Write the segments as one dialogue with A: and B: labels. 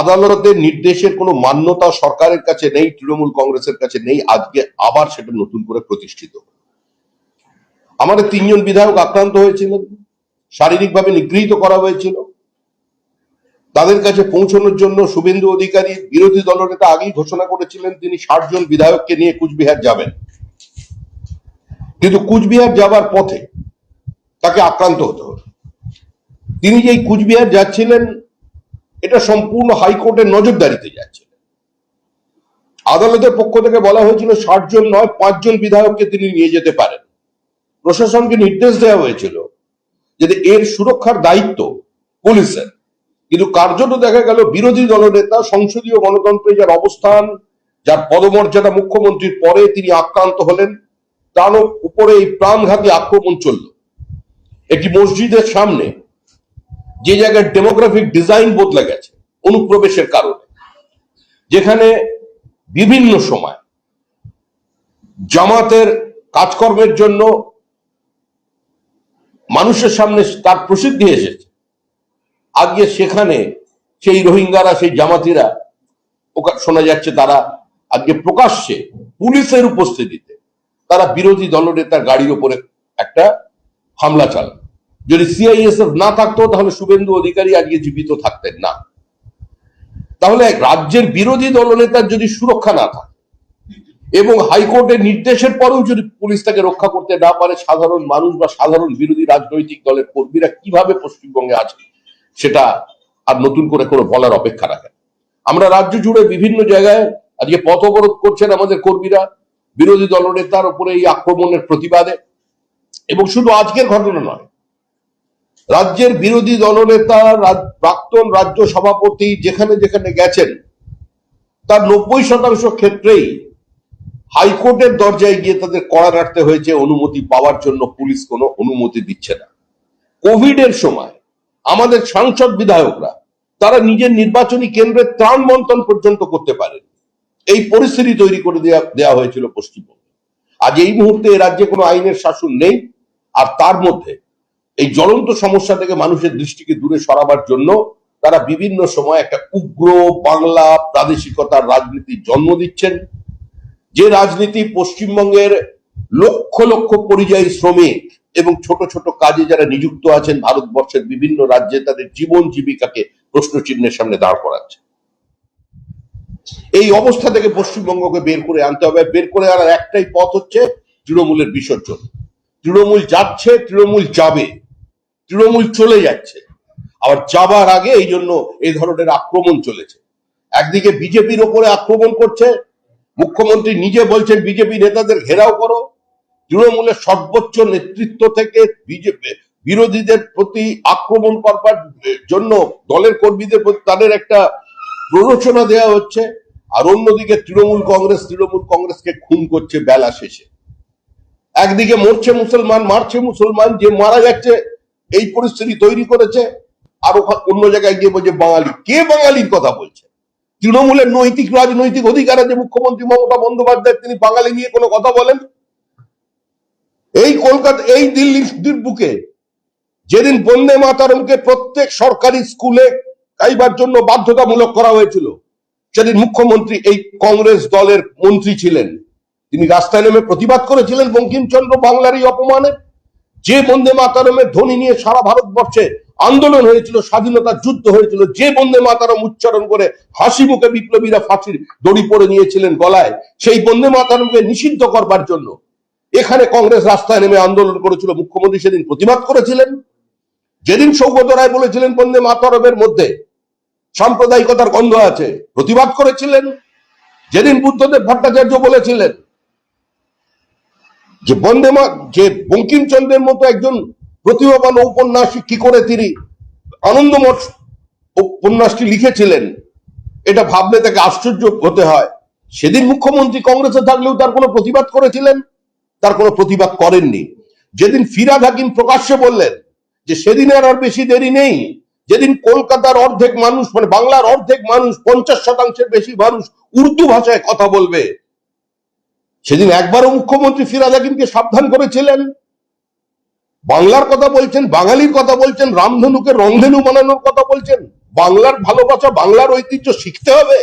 A: আদালতের নির্দেশের কোনো মান্যতা সরকারের কাছে নেই, তৃণমূল কংগ্রেসের কাছে নেই, আজকে আবার সেটা নতুন করে প্রতিষ্ঠিত। আমাদের তিনজন বিধায়ক আক্রান্ত হয়েছিলেন, শারীরিকভাবে নিগৃহীত করা হয়েছিল। তাদের কাছে পৌঁছানোর জন্য শুভেন্দু অধিকারী, বিরোধী দলনেতা আগেই ঘোষণা করেছিলেন, তিনি ষাট জন বিধায়ককে নিয়ে কুচবিহার যাবেন। কিন্তু কুচবিহার যাবার পথে তাকে আক্রান্ত হতে হলো। তিনি যেই কুচবিহার যাচ্ছিলেন এটা সম্পূর্ণ হাইকোর্টের নজরদারিতে যাচ্ছিলেন আদালতের পক্ষ থেকে বলা হয়েছিল ষাট জন নয় পাঁচজন বিধায়ককে তিনি নিয়ে যেতে পারেন। প্রশাসনকে নির্দেশ দেওয়া হয়েছিল যে এর সুরক্ষার দায়িত্ব পুলিশের। কিন্তু কার্যত দেখা গেল বিরোধী দলনেতা, সংসদীয় গণতন্ত্রে যার অবস্থান, যার পদমর্যাদা মুখ্যমন্ত্রীর পরে তিনি আক্রান্ত হলেন, তার উপরে এই প্রাণঘাতী আক্রমণ চলল। একটি মসজিদের সামনে যে জায়গায় ডেমোগ্রাফিক ডিজাইন বদলে গেছে, অনুপ্রবেশের কারণে, যেখানে বিভিন্ন সময় জামাতের কাজকর্মের জন্য মানুষের সামনে তার প্রসিদ্ধি এসেছে। আজকে সেখানে সেই রোহিঙ্গারা, সেই জামাতিরা শোনা যাচ্ছে তারা আজকে প্রকাশ্যে পুলিশের উপস্থিতিতে তারা বিরোধী দলনেতার গাড়ির উপরে একটা হামলা চালান যদি সিআইএসএফ না থাকতো, তাহলে শুভেন্দু অধিকারী আজকে জীবিত থাকতেন না। তাহলে রাজ্যের বিরোধী দলনেতার যদি সুরক্ষা না থাকে, এবং হাইকোর্টের নির্দেশের পরেও যদি পুলিশ তাকে রক্ষা করতে না পারে, সাধারণ মানুষ বা সাধারণ বিরোধী রাজনৈতিক দলের কর্মীরা কীভাবে পশ্চিমবঙ্গে আছে, সেটা আর নতুন করে কোনো বলার অপেক্ষা রাখে আমরা রাজ্য জুড়ে বিভিন্ন জায়গায় আজকে পথ অবরোধ করছেন আমাদের কর্মীরা, বিরোধী দলনেতার উপরে এই আক্রমণের প্রতিবাদে। এবং শুধু আজকের ঘটনা নয় রাজ্যের বিরোধী দলনেতা প্রাক্তন রাজ্য সভাপতি যেখানে যেখানে গেছেন, তার নব্বই শতাংশ ক্ষেত্রেই হাইকোর্টের দরজায় গিয়ে তাদের কড়া নাড়তে হয়েছে, অনুমতি পাওয়ার জন্য পুলিশ কোনো অনুমতি দিচ্ছে না। কোভিড এর সময় আমাদের সাংসদ বিধায়করা, তারা নিজের নির্বাচনী কেন্দ্রে ত্রাণ বন্টন পর্যন্ত করতে পারেন। এই পরিস্থিতি তৈরি করে দেওয়া হয়েছিল পশ্চিমবঙ্গে। আজ এই মুহূর্তে রাজ্যে কোনো আইনের শাসন নেই, আর তার মধ্যে এই জ্বলন্ত সমস্যা থেকে মানুষের দৃষ্টিকে দূরে সরাবার জন্য তারা বিভিন্ন সময় একটা উগ্র বাংলা প্রাদেশিকতার রাজনীতির জন্ম দিচ্ছেন। যে রাজনীতি পশ্চিমবঙ্গের লক্ষ লক্ষ পরিযায়ী শ্রমিক এবং ছোট ছোট কাজে যারা নিযুক্ত আছেন, ভারতবর্ষের বিভিন্ন রাজ্যে তাদের জীবন জীবিকাকে প্রশ্ন চিহ্নের সামনে দাঁড় করাচ্ছে। এই অবস্থা থেকে পশ্চিমবঙ্গকে বের করে আনতে হবে। বের করে আনার একটাই পথ হচ্ছে তৃণমূলের বিসর্জন। তৃণমূল যাচ্ছে, তৃণমূল যাবে। তৃণমূল চলে যাচ্ছে। আবার যাবার আগে এই জন্য এই ধরনের আক্রমণ চলেছে। একদিকে বিজেপির ওপরে আক্রমণ করছে, মুখ্যমন্ত্রী নিজে বলছেন, বিজেপি নেতাদের ঘেরাও করো। তৃণমূলের সর্বোচ্চ নেতৃত্ব থেকে বিজেপি বিরোধীদের প্রতি আক্রমণ করবার জন্য দলের কর্মীদের প্রতি তাদের একটা প্ররোচনা দেওয়া হচ্ছে। আর অন্যদিকে তৃণমূল কংগ্রেস, তৃণমূল কংগ্রেসকে খুন করছে বেলা শেষে। একদিকে মরছে মুসলমান, মারছে মুসলমান, যে মারা যাচ্ছে এই পরিস্থিতি তৈরি করেছে। আর অন্য জায়গায় গিয়ে বলছে, বাঙালি। কে বাঙালির কথা বলছে? তৃণমূলের নৈতিক, রাজনৈতিক অধিকার আছে। মুখ্যমন্ত্রী মমতা বন্দ্যোপাধ্যায়, তিনি বাঙালি নিয়ে কোনো কথা বলেন? এই কলকাতা, এই দিল্লির বুকে যেদিন বন্দে মাতারমকে প্রত্যেক সরকারি স্কুলে গাইবার জন্য বাধ্যতামূলক করা হয়েছিল, সেদিন মুখ্যমন্ত্রী এই কংগ্রেস দলের মন্ত্রী ছিলেন। তিনি রাস্তায় নেমে প্রতিবাদ করেছিলেন বঙ্কিমচন্দ্র বাংলার এই অপমানের যে বন্দে মাতারমের ধ্বনি নিয়ে সারা ভারতবর্ষে আন্দোলন হয়েছিল স্বাধীনতার যুদ্ধ হয়েছিল, যে বন্দে মাতারম উচ্চারণ করে হাসি মুখে বিপ্লবীরা ফাঁসির দড়ি পরে নিয়েছিলেন গলায়, সেই বন্দে মাতারমকে নিষিদ্ধ করবার জন্য এখানে কংগ্রেস রাস্তায় নেমে আন্দোলন করেছিল। মুখ্যমন্ত্রী সেদিন প্রতিবাদ করেছিলেন। যেদিন সৌগত রায় বলেছিলেন বন্দে মাতারমের মধ্যে সাম্প্রদায়িকতার গন্ধ আছে, প্রতিবাদ করেছিলেন। যেদিন বুদ্ধদেব ভট্টাচার্য বলেছিলেন যে বন্দে যে বঙ্কিমচন্দ্রের মতো একজন প্রতিভাবান ঔপন্যাসিক কি করে তিনি আনন্দমঠ উপন্যাসটি লিখেছিলেন? এটা ভাবলে তাকে আশ্চর্য হতে হয়। সেদিন মুখ্যমন্ত্রী কংগ্রেসে থাকলেও তার কোনো প্রতিবাদ করেছিলেন? তার কোনো প্রতিবাদ করেননি। যেদিন ফিরাদ হাকিম প্রকাশ্যে বললেন যে সেদিন আর আর বেশি দেরি নেই। যেদিন কলকাতার অর্ধেক মানুষ মানে বাংলার অর্ধেক মানুষ, পঞ্চাশ শতাংশের বেশি মানুষ উর্দু ভাষায় কথা বলবে সেদিন একবারও মুখ্যমন্ত্রী ফিরাদ হাকিমকে সাবধান করেছিলেন। বাংলার কথা বলছেন, বাঙালির কথা বলছেন, রামধনুকে রংধেনু বানানোর কথা বলছেন। বাংলার ভালোবাসা, বাংলার ঐতিহ্য শিখতে হবে।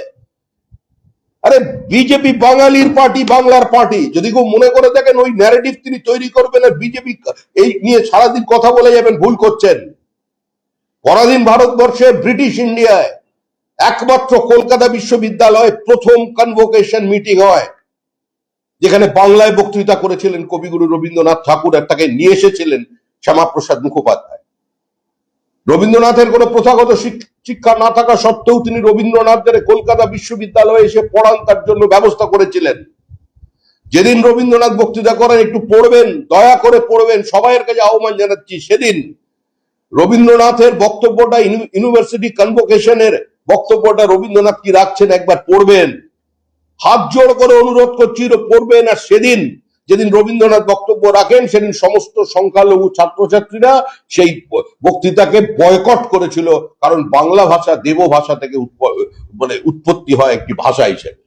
A: আরে, বিজেপি বাঙালির পার্টি, বাংলার পার্টি। যদি কেউ মনে করে দেখেন, ওই ন্যারেটিভ তিনি তৈরি করবেন আর বিজেপি এই নিয়ে সারাদিন কথা বলে যাবেন, ভুল করছেন। পরাধীন ভারতবর্ষে, ব্রিটিশ ইন্ডিয়ায় একমাত্র কলকাতা বিশ্ববিদ্যালয়ে প্রথম কনভোকেশন মিটিং হয়। যেখানে বাংলায় বক্তৃতা করেছিলেন কবিগুরু রবীন্দ্রনাথ ঠাকুর আর তাকে নিয়ে এসেছিলেন শ্যামাপ্রসাদ মুখোপাধ্যায়। রবীন্দ্রনাথের কোনো প্রথাগত শিক্ষা না থাকা সত্ত্বেও তিনি রবীন্দ্রনাথদের কলকাতা বিশ্ববিদ্যালয়ে এসে পড়ান, তার জন্য ব্যবস্থা করেছিলেন। যেদিন রবীন্দ্রনাথ বক্তৃতা করেন, একটু পড়বেন, দয়া করে পড়বেন, সবাইয়ের কাছে আহ্বান জানাচ্ছি, সেদিন রবীন্দ্রনাথের বক্তব্যটা ইউনিভার্সিটি কনভোকেশনের বক্তব্যটা রবীন্দ্রনাথ কি রাখছেন একবার পড়বেন। হাত জোড় করে অনুরোধ করছি, এটা পড়বেন আর সেদিন যেদিন রবীন্দ্রনাথ বক্তব্য রাখেন, সেদিন সমস্ত সংখ্যালঘু ছাত্রছাত্রীরা সেই বক্তৃতাকে বয়কট করেছিল, কারণ বাংলা ভাষা দেব ভাষা থেকে মানে উৎপত্তি হয় একটি ভাষা হিসেবে।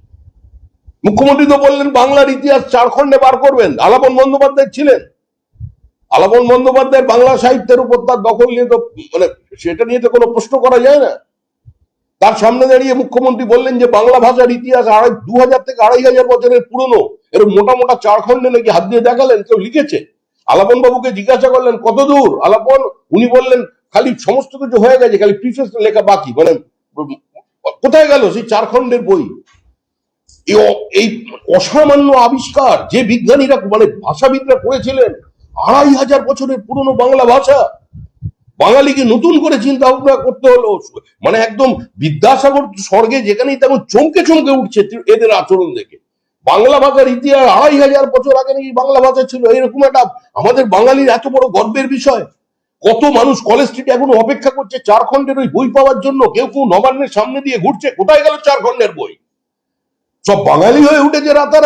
A: মুখ্যমন্ত্রী তো বললেন, বাংলার ইতিহাস চার খণ্ডে বার করবেন। আলাপন বন্দ্যোপাধ্যায় ছিলেন। আলাপন বন্দ্যোপাধ্যায়ের বাংলা সাহিত্যের উপর তার দখল নিয়ে তো মানে সেটা নিয়ে তো কোনো প্রশ্ন করা যায় না। তার সামনে দাঁড়িয়ে মুখ্যমন্ত্রী বললেন যে বাংলা ভাষার ইতিহাস আড়াই দু হাজার থেকে আড়াই হাজার বছরের পুরনো। এর মোটা মোটা চার খণ্ডে নাকি হাত দিয়ে দেখালেন, কেউ লিখেছে। আলাপন বাবুকে জিজ্ঞাসা করলেন, কত দূর? আলাপন, উনি বললেন, খালি সমস্ত কিছু হয়ে গেছে, খালি প্রিফেস লেখা বাকি মানে কোথায় গেল সেই চার খণ্ডের বই এই এই অসামান্য আবিষ্কার, যে বিজ্ঞানীরা মানে ভাষাবিদরা করেছিলেন, আড়াই হাজার বছরের পুরনো বাংলা ভাষা বাঙালিকে নতুন করে চিন্তা ভাবনা করতে হলো। মানে একদম বিদ্যাসাগর স্বর্গে যেখানেই তেমন চমকে চমকে উঠছে এদের আচরণ দেখে। বাংলা ভাষার ইতিহাস আড়াই হাজার বছর আগে নাকি বাংলা ভাষা ছিল। এরকম একটা আমাদের বাঙালির এত বড় গর্বের বিষয়। কত মানুষ কলেজ স্ট্রিটে এখনও অপেক্ষা করছে চার খণ্ডের ওই বই পাওয়ার জন্য। কেউ কেউ নবান্নের সামনে দিয়ে ঘুরছে, কোথায় গেল চার খণ্ডের বই? সব বাঙালি হয়ে উঠেছে রাতারাতি।